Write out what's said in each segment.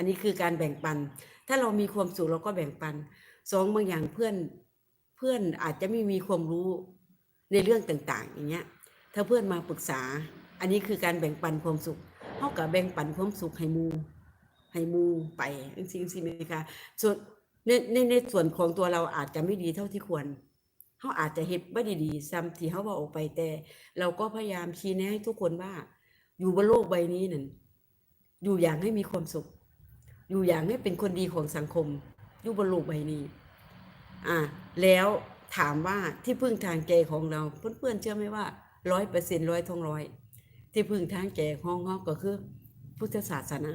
อันนี้คือการแบ่งปัน ถ้าเรามีความสุขเราก็แบ่งปันสองบางอย่างเพื่อนเพื่อนอาจจะไม่มีความรู้ในเรื่องต่าง ๆ อย่างเงี้ย ถ้าเพื่อนมาปรึกษา อันนี้คือการแบ่งปันความสุขเท่ากับแบ่งปันความสุขให้หมูให้หมูไปจริงๆสิไหมคะส่วนในในในส่วนของตัวเราอาจจะไม่ดีเท่าที่ควรเขาอาจจะเฮ็ดไม่ดีๆซ้ำที่เขาว่าออกไปแต่ เราก็พยายามชี้แนะให้ทุกคนว่า อยู่บนโลกใบนี้นั่นอยู่อย่างให้มีความสุข อยู่อย่างให้เป็นคนดีของสังคมอยู่บนโลกใบนี้ อ่า แล้วถามว่าที่พึ่งทางใจของเราเพื่อนๆเชื่อไหมว่าร้อยเปอร์เซ็นร้อยทองร้อยที่พึ่งทางใจของเราก็คือ พุทธศาสนา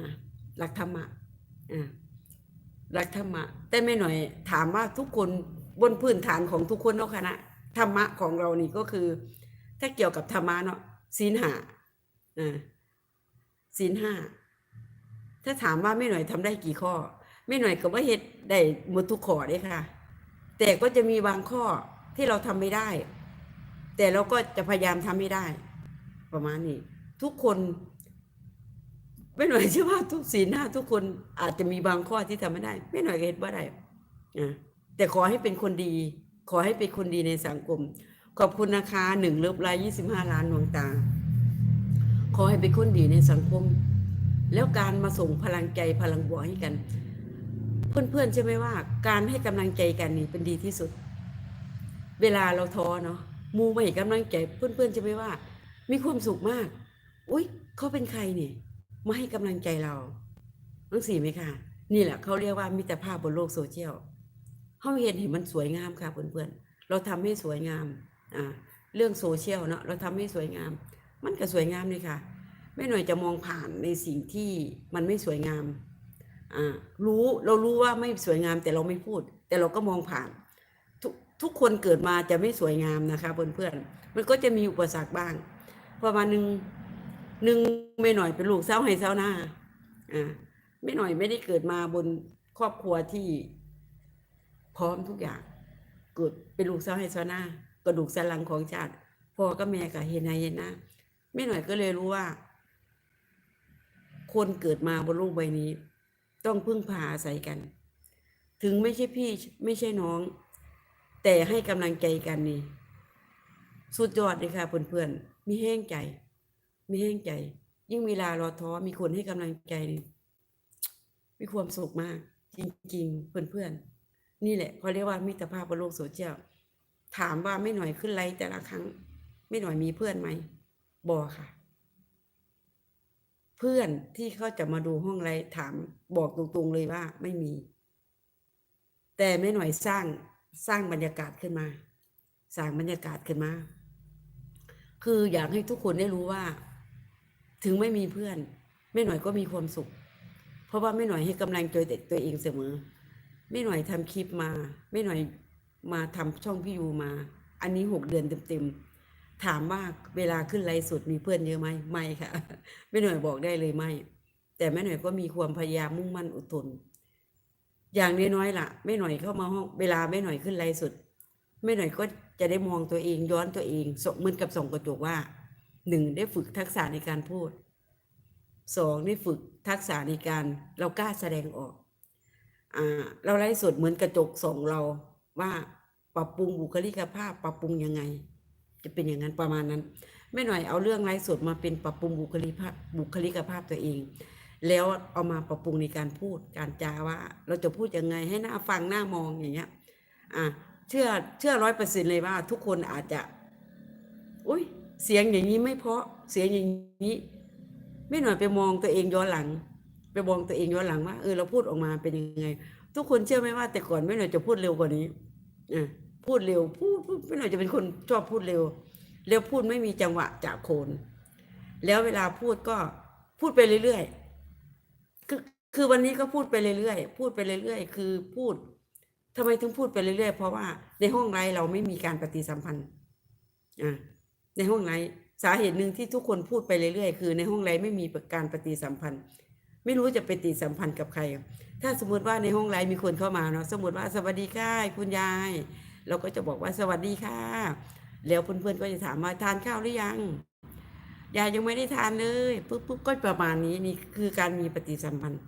หลักธรรมะอ่าหลักธรรมะ แต่ไม่หน่อยถามว่าทุกคนบนพื้นฐานของทุกคนเนาะคณะธรรมะของเรานี่ก็คือ ถ้าเกี่ยวกับธรรมะเนาะศีลห้าอ่าศีลห้า ถ้าถามว่าไม่หน่อยทำได้กี่ข้อ ไม่หน่อยก็ว่าเฮ็ดได้หมดทุกข้อเลยค่ะ แต่ก็จะมีบางข้อที่เราทำไม่ได้ แต่เราก็จะพยายามทำให้ได้ ประมาณนี้ ทุกคนไม่หน่อยเชื่อว่าทุกศีลหน้า ทุกคนอาจจะมีบางข้อที่ทำไม่ได้ ไม่หน่อยก็เห็นว่าได้อะแต่ขอให้เป็นคนดี ขอให้เป็นคนดีในสังคม ขอบคุณนะคะหนึ่งเลิฟไลน์ยี่สิบห้าล้านดวงตา ขอให้เป็นคนดีในสังคม แล้วการมาส่งพลังใจพลังบวกให้กัน เพื่อนๆใช่ไหมว่า การให้กำลังใจกันนี่เป็นดีที่สุด เวลาเราท้อเนาะมูไม่ให้กำลังใจเพื่อนๆใช่ไหมว่า มีความสุขมาก อุ้ยเขาเป็นใครเนี่ยมาให้กำลังใจเราต้องสีไหมคะนี่แหละเขาเรียกว่ามิตรภาพบนโลกโซเชียลเขาเห็นเห็นมันสวยงามค่ะเพื่อนๆเราทำให้สวยงามอ่าเรื่องโซเชียลเนาะเราทำให้สวยงาม มันก็สวยงามเลยค่ะ ไม่หน่อยจะมองผ่านในสิ่งที่มันไม่สวยงามอ่ารู้เรารู้ว่าไม่สวยงามแต่เราไม่พูด แต่เราก็มองผ่านทุกทุกคนเกิดมาจะไม่สวยงามนะคะเพื่อนๆมันก็จะมีอุปสรรคบ้างประมาณหนึ่งหนึ่งไม่หน่อยเป็นลูกเศร้าให้เศร้าหน้าอ่าไม่หน่อยไม่ได้เกิดมาบนครอบครัวที่พร้อมทุกอย่างเกิดเป็นลูกเศร้าให้เศร้าหน้ากระดูกสันหลังของชาติพ่อก็แม่กับเฮนายเฮนนะไม่หน่อยก็เลยรู้ว่า คนเกิดมาบนโลกใบนี้ ต้องพึ่งพาอาศัยกัน ถึงไม่ใช่พี่ไม่ใช่น้อง แต่ให้กำลังใจกันนี่ สุดยอดเลยค่ะเพื่อนๆมีแห้งใจมีแห้งใจ ยิ่งเวลาเราท้อมีคนให้กำลังใจนี่มีความสุขมาก จริงๆ เพื่อนๆ นี่แหละเขาเรียกว่ามิตรภาพบนโลกโซเชียลถามว่าไม่หน่อยขึ้นไลฟ์แต่ละครั้ง ไม่หน่อยมีเพื่อนไหมบอค่ะ เพื่อนที่เขาจะมาดูห้องไลฟ์ถามบอกตรงๆเลยว่าไม่มี แต่ไม่หน่อยสร้างสร้างบรรยากาศขึ้นมา สร้างบรรยากาศขึ้นมา คืออยากให้ทุกคนได้รู้ว่า ถึงไม่มีเพื่อนไม่หน่อยก็มีความสุข เพราะว่าไม่หน่อยให้กำลังใจตัวเองเสมอ ไม่หน่อยทำคลิปมา ไม่หน่อยมาทำช่องพี่ยูมา อันนี้หกเดือนเต็มๆ ถามว่าเวลาขึ้นไลฟ์สดมีเพื่อนเยอะไหมไม่ค่ะ ไม่หน่อยบอกได้เลยไม่ แต่แม่หน่อยก็มีความพยายามมุ่งมั่นอดทน อย่างน้อยๆล่ะแม่หน่อยเข้ามาห้องเวลาแม่หน่อยขึ้นไลฟ์สดแม่หน่อยก็จะได้มองตัวเองย้อนตัวเองสเหมือนกับส่องกระจกว่าหนึ่งได้ฝึกทักษะในการพูดสองได้ฝึกทักษะในการเรากล้าแสดงออกอ่าเราไลฟ์สดเหมือนกระจกส่องเราว่าปรับปรุงบุคลิกภาพ ปรับปรุงยังไง จะเป็นอย่างนั้นประมาณนั้นไม่หน่อยเอาเรื่องไลฟ์สดมาเป็นปรับปรุงบุคลิกภาพบุคลิกภาพตัวเอง แล้วเอามาปรับปรุงในการพูดการจาว่า เราจะพูดยังไงให้หน้าฟังหน้ามองอย่างเงี้ยอะเชื่อเชื่อร้อยเปอร์เซ็นเลยว่า ทุกคนอาจจะ อุ้ยเสียงอย่างนี้ไม่เพราะเสียงอย่างนี้ไม่หน่อยไปมองตัวเองย้อนหลัง ไปมองตัวเองย้อนหลังว่าเออเราพูดออกมาเป็นยังไง ทุกคนเชื่อไหมว่าแต่ก่อนไม่หน่อยจะพูดเร็วกว่านี้อะ พูดเร็วพูดพูดไม่หน่อยจะเป็นคนชอบพูดเร็ว เร็วพูดไม่มีจังหวะจากโคน แล้วเวลาพูดก็พูดไปเรื่อยๆคือคือวันนี้ก็พูดไปเรื่อยๆพูดไปเรื่อยๆคือพูดทำไมถึงพูดไปเรื่อยๆเพราะว่าในห้องไลฟ์เราไม่มีการปฏิสัมพันธ์อ่าในห้องไลฟ์สาเหตุหนึ่งที่ทุกคนพูดไปเรื่อยๆคือในห้องไลฟ์ไม่มีการปฏิสัมพันธ์ ไม่รู้จะปฏิสัมพันธ์กับใคร ถ้าสมมติว่าในห้องไลฟ์มีคนเข้ามาเนาะสมมติว่าสวัสดีค่ะคุณยาย เราก็จะบอกว่าสวัสดีค่ะ แล้วเพื่อนๆก็จะถามว่าทานข้าวหรือยังยายยังไม่ได้ทานเลยปุ๊บปุ๊บก็ประมาณนี้นี่คือการมีปฏิสัมพันธ์